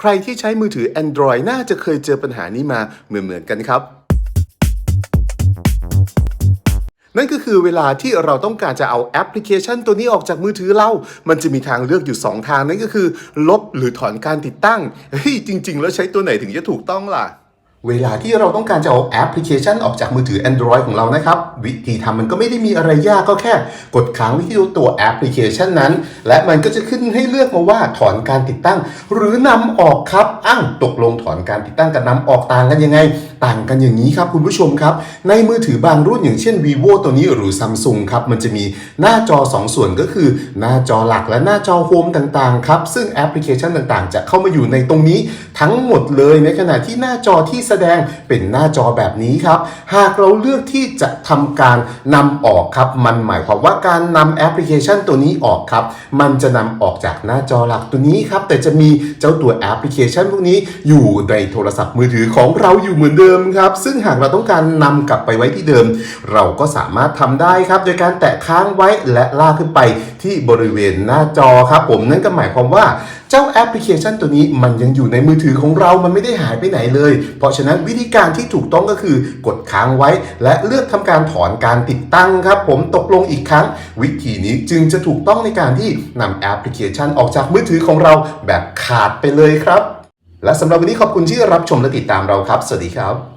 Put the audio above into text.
ใครที่ใช้มือถือ Android น่าจะเคยเจอปัญหานี้มาเหมือนๆกันครับ นั่นก็คือเวลาที่เราต้องการจะเอาแอปพลิเคชันตัวนี้ออกจากมือถือเรา มันจะมีทางเลือกอยู่ 2 ทางนั่นก็คือ ลบหรือถอนการติดตั้ง เฮ้ย จริง ๆ แล้วใช้ตัวไหนถึงจะถูกต้องล่ะ เวลาที่เราต้องการจะเอาแอปพลิเคชันออกจากมือถือ Android ของเรานะครับ วิธีทำมันก็ไม่ได้มีอะไรยากก็แค่ กดค้างว้ที่ตัวแอปพลิเคชันนั้น และมันก็จะขึ้นให้เลือกมาว่าถอนการติดตั้ง หรือนำออกครับอ้าวตกลงถอนการติดตั้งกับนำออกต่างกันยังไง ต่างกันอย่างนี้ครับคุณผู้ชมครับ ในมือถือบางรุ่นอย่างเช่น vivo ตัวนี้หรือ Samsung ครับมันจะมีหน้าจอ 2 ส่วนก็คือ หน้าจอหลักและหน้าจอโฮมต่างๆครับซึ่งแอปพลิเคชันต่างๆ จะเข้ามาอยู่ในตรงนี้ทั้งหมดเลยในขณะที่หน้าจอที่แสดงเป็นหน้าจอแบบนี้ครับ หากเราเลือกที่จะทำการนำออกครับ มันหมายความว่าการนำแอปพลิเคชันตัวนี้ออกครับ มันจะนำออกจากหน้าจอหลักตัวนี้ครับ แต่จะมีเจ้าตัวแอปพลิเคชันพวกนี้อยู่ในโทรศัพท์มือถือของเราอยู่เหมือนเดิมครับ ซึ่งหากเราต้องการนำกลับไปไว้ที่เดิม เราก็สามารถทำได้ครับ โดยการแตะค้างไว้และลากขึ้นไปที่บริเวณหน้าจอครับ ผมนั่นก็หมายความว่าเจ้าแอปพลิเคชันตัวนี้มันยังอยู่ในมือถือของเรา มันไม่ได้หายไปไหนเลย เพราะฉะนั้นวิธีการที่ถูกต้องก็คือกดค้างไว้ และเลือกทำการถอนการติดตั้งครับผมตกลงอีกครั้ง วิธีนี้จึงจะถูกต้องในการที่นำแอปพลิเคชันออกจากมือถือของเราแบบขาดไปเลยครับ และสำหรับวันนี้ขอบคุณที่รับชมและติดตามเราครับ สวัสดีครับ